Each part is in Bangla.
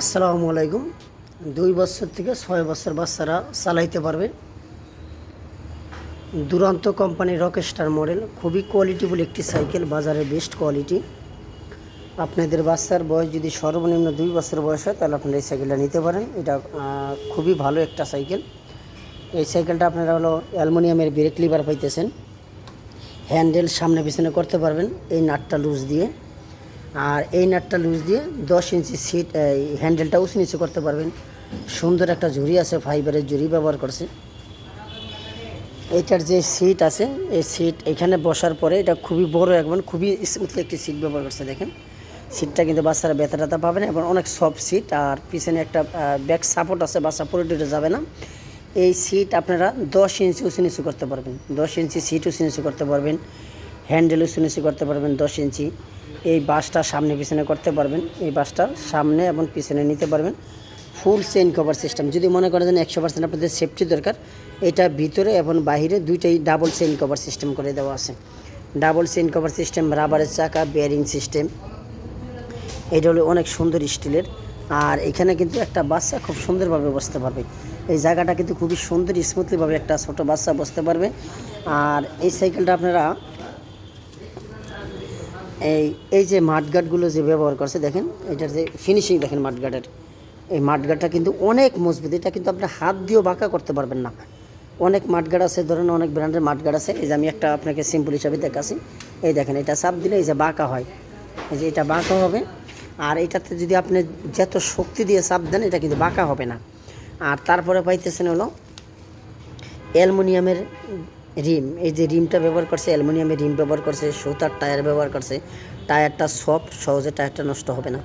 আসসালামু আলাইকুম। দুই বছর থেকে ছয় বছর বাচ্চারা চালাইতে পারবে। দুরন্ত কোম্পানির রকেস্টার মডেল খুবই কোয়ালিটিফুল একটি সাইকেল বাজারের বেস্ট কোয়ালিটি আপনাদের বাচ্চার বয়স যদি সর্বনিম্ন দুই বছর বয়স হয়, তাহলে আপনারা এই সাইকেলটা নিতে পারেন। এটা খুবই ভালো একটা সাইকেল। এই সাইকেলটা আপনারা হলো অ্যালুমিনিয়ামের ব্রেক লিভার পাইতেছেন। হ্যান্ডেল সামনে পিছনে করতে পারবেন। এই নাটটা লুজ দিয়ে। আর এই নাটটা লুজ দিয়ে দশ ইঞ্চি সিট হ্যান্ডেলটা উঁচু নিচু করতে পারবেন। সুন্দর একটা ঝুড়ি আছে ফাইবারের ঝুড়ি ব্যবহার করছে। এটার যে সিট আছে, এই সিট এখানে বসার পরে এটা খুবই বড় একবার, খুবই স্মুথলি একটি সিট ব্যবহার করছে, দেখেন। সিটটা কিন্তু বাচ্চারা ব্যথা ট্যাথা পাবে না, এবং অনেক সফট সিট আর পিছনে একটা ব্যাক সাপোর্ট আছে, বাচ্চা পরে যাবে না। এই সিট আপনারা দশ ইঞ্চি উঁচু নিচু করতে পারবেন, দশ ইঞ্চি সিট উঁচু নিচু করতে পারবেন। হ্যান্ডেল উঁচু করতে পারবেন দশ ইঞ্চি। এই বাসটা সামনে পিছনে করতে পারবেন। এই বাসটা সামনে এবং পিছনে নিতে পারবেন। ফুল চেইন কভার সিস্টেম যদি মনে করেন যে একশো পার্সেন্ট আপনাদের সেফটি দরকার, এটা ভিতরে এবং বাইরে দুইটাই ডাবল চেইন কভার সিস্টেম করে দেওয়া আছে। ডাবল চেইন কভার সিস্টেম রাবারের চাকা বেয়ারিং সিস্টেম এটা হলো অনেক সুন্দর স্টিলের। আর এখানে কিন্তু একটা বাচ্চা খুব সুন্দরভাবে বসতে পারবে। এই জায়গাটা কিন্তু খুবই সুন্দর স্মুথলিভাবে একটা ছোট বাচ্চা বসতে পারবে। আর এই সাইকেলটা আপনারা এই এই যে মাঠগাটগুলো যে ব্যবহার করছে, দেখেন, এটার যে ফিনিশিং দেখেন মাঠগাটের এই মাঠগাটটা কিন্তু অনেক মজবুত, এটা কিন্তু আপনি হাত দিয়েও বাঁকা করতে পারবেন না। অনেক মাঠগাট আছে, ধরেন অনেক ব্র্যান্ডের মাঠগাট আছে। এই যে আমি একটা আপনাকে সিম্পল হিসাবে দেখাচ্ছি। এই দেখেন, এটা চাপ দিলে এই যে বাঁকা হয়। এই যে এটা বাঁকা হবে, আর এটাতে যদি আপনি যত শক্তি দিয়ে চাপ দেন, এটা কিন্তু বাঁকা হবে না। আর তারপরে পাইতেছেন হলো অ্যালুমিনিয়ামের রিম, এই যে রিমটা ব্যবহার করছে, অ্যালুমিনিয়ামের রিম ব্যবহার করছে, সুতার টায়ার ব্যবহার করছে, টায়ারটা সফট, সহজে টায়ারটা নষ্ট হবে না।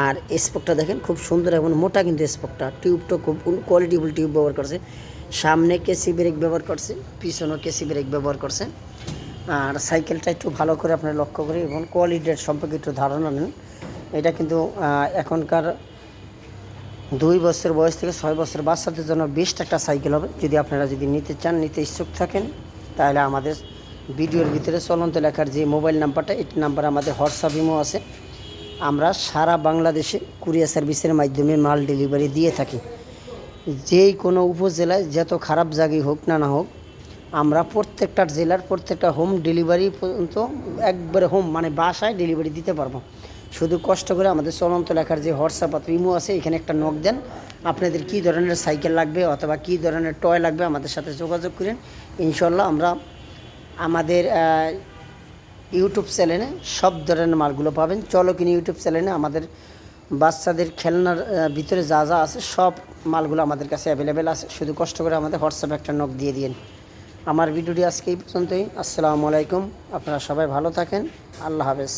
আর স্পোকটা দেখেন, খুব সুন্দর এবং মোটা কিন্তু স্পোকটা, টিউবটা খুব কোয়ালিটিফুল টিউব ব্যবহার করছে। সামনে কেসি ব্রেক ব্যবহার করছে, পিছনেও কেসি ব্রেক ব্যবহার করছে। আর সাইকেলটা একটু ভালো করে আপনার লক্ষ্য করে এবং কোয়ালিটির সম্পর্কে একটু ধারণা নেন। এটা কিন্তু এখনকার দুই বছর বয়স থেকে ছয় বছর বাচ্চাদের জন্য বেস্ট একটা সাইকেল হবে। যদি আপনারা যদি নিতে চান, নিতে ইচ্ছুক থাকেন, তাহলে আমাদের ভিডিওর ভিতরে চলন্ত লেখার যে মোবাইল নাম্বারটা এই নাম্বার আমাদের হোয়াটসঅ্যাপ ইমো আছে। আমরা সারা বাংলাদেশে কুরিয়ার সার্ভিসের মাধ্যমে মাল ডেলিভারি দিয়ে থাকি। যেই কোনো উপজেলায় যত খারাপ জায়গায় হোক না না হোক, আমরা প্রত্যেকটা জেলার প্রত্যেকটা হোম ডেলিভারি পর্যন্ত একবারে হোম মানে বাসায় ডেলিভারি দিতে পারব। শুধু কষ্ট করে আমাদের চলন্ত লেখার যে হোয়াটসঅ্যাপ অথবা ইমো আছে, এখানে একটা নক দেন। আপনাদের কী ধরনের সাইকেল লাগবে অথবা কী ধরনের টয় লাগবে আমাদের সাথে যোগাযোগ করেন। ইনশাল্লাহ আমরা আমাদের ইউটিউব চ্যানেলে সব ধরনের মালগুলো পাবেন। চলো কিনি ইউটিউব চ্যানেলে আমাদের বাচ্চাদের খেলনার ভিতরে যা যা আছে, সব মালগুলো আমাদের কাছে অ্যাভেলেবেল আছে। শুধু কষ্ট করে আমাদের হোয়াটসঅ্যাপে একটা নক দিয়ে দিন আমার ভিডিওটি আজকে এই পর্যন্তই। আসসালামু আলাইকুম। আপনারা সবাই ভালো থাকেন। আল্লাহ হাফেজ।